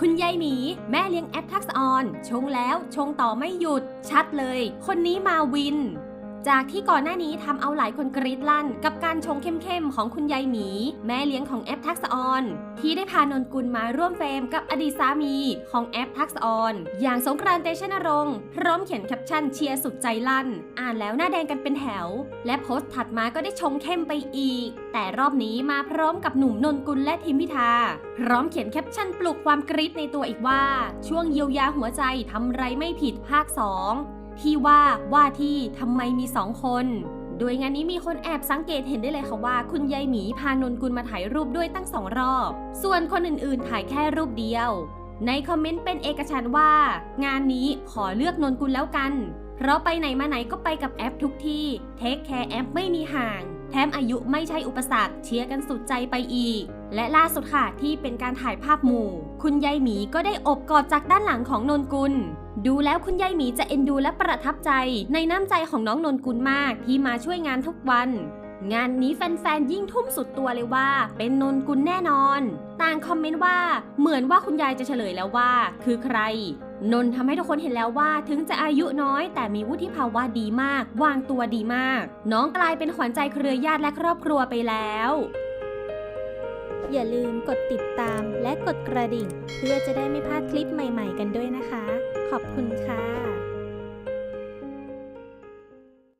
คุณยายหมี แม่เลี้ยงแอปทักษออนชงแล้วชงต่อไม่หยุด ชัดเลย คนนี้มาวิน จากที่ก่อนหน้านี้ทำเอาหลายคนกรี๊ดลั่น กับการชงเข้มๆ ของคุณยายหมี แม่เลี้ยงของแอปทักษออนที่ได้พานนกุลมาร่วมเฟรมกับอดีตสามีของแอปทักษออนอย่างสงกรานต์เตชะนรงค์พร้อมเขียนแคปชั่นเชียร์สุดใจลั่น อ่านแล้วหน้าแดงกันเป็นแถว และโพสต์ถัดมาก็ได้ชงเข้มไปอีก แต่รอบนี้มาพร้อมกับหนุ่มนนกุลและทิมพิธาพร้อมเขียนแคปชั่นปลุกความกรี๊ดในตัวอีกว่า ช่วงเยียวยาหัวใจทำไรไม่ผิดภาค 2 ที่ว่าว่าที่ทำไมมีสองคน โดยงานนี้มีคนแอบสังเกตเห็นได้เลยค่ะว่า คุณยายหมีพานนกุลมาถ่ายรูปด้วยตั้งสองรอบ ส่วนคนอื่นๆถ่ายแค่รูปเดียว ในคอมเมนต์เป็นเอกฉันท์ว่า งานนี้ขอเลือกนนกุลแล้วกัน เพราะไปไหนมาไหนก็ไปกับแอปทุกที่เทคแคร์แอปไม่มีห่าง แถมอายุไม่ใช่อุปสรรคเชียร์กันสุดใจไปอีก และล่าสุดค่ะที่เป็นการถ่ายภาพหมู่ คุณยายหมีก็ได้อบกอดจากด้านหลังของนนกุล ดูแล้วคุณยายหมีจะเอ็นดูและประทับใจ ในน้ำใจของน้องนนกุลมากที่มาช่วยงานทุกวัน งานนี้แฟนๆยิ่งทุ่มสุดตัวเลยว่า เป็นนนกุลแน่นอน ต่างคอมเมนต์ว่าเหมือนว่าคุณยายจะเฉลยแล้วว่า คือใคร นนท์ทำให้ทุกคนเห็นแล้วว่าถึงจะอายุน้อย แต่มีวุฒิภาวะดีมาก วางตัวดีมาก น้องกลายเป็นขวัญใจเครือญาติและครอบครัวไปแล้ว อย่าลืมกดติดตามและกดกระดิ่ง เพื่อจะได้ไม่พลาดคลิปใหม่ ๆ กันด้วยนะคะ ขอบคุณค่ะ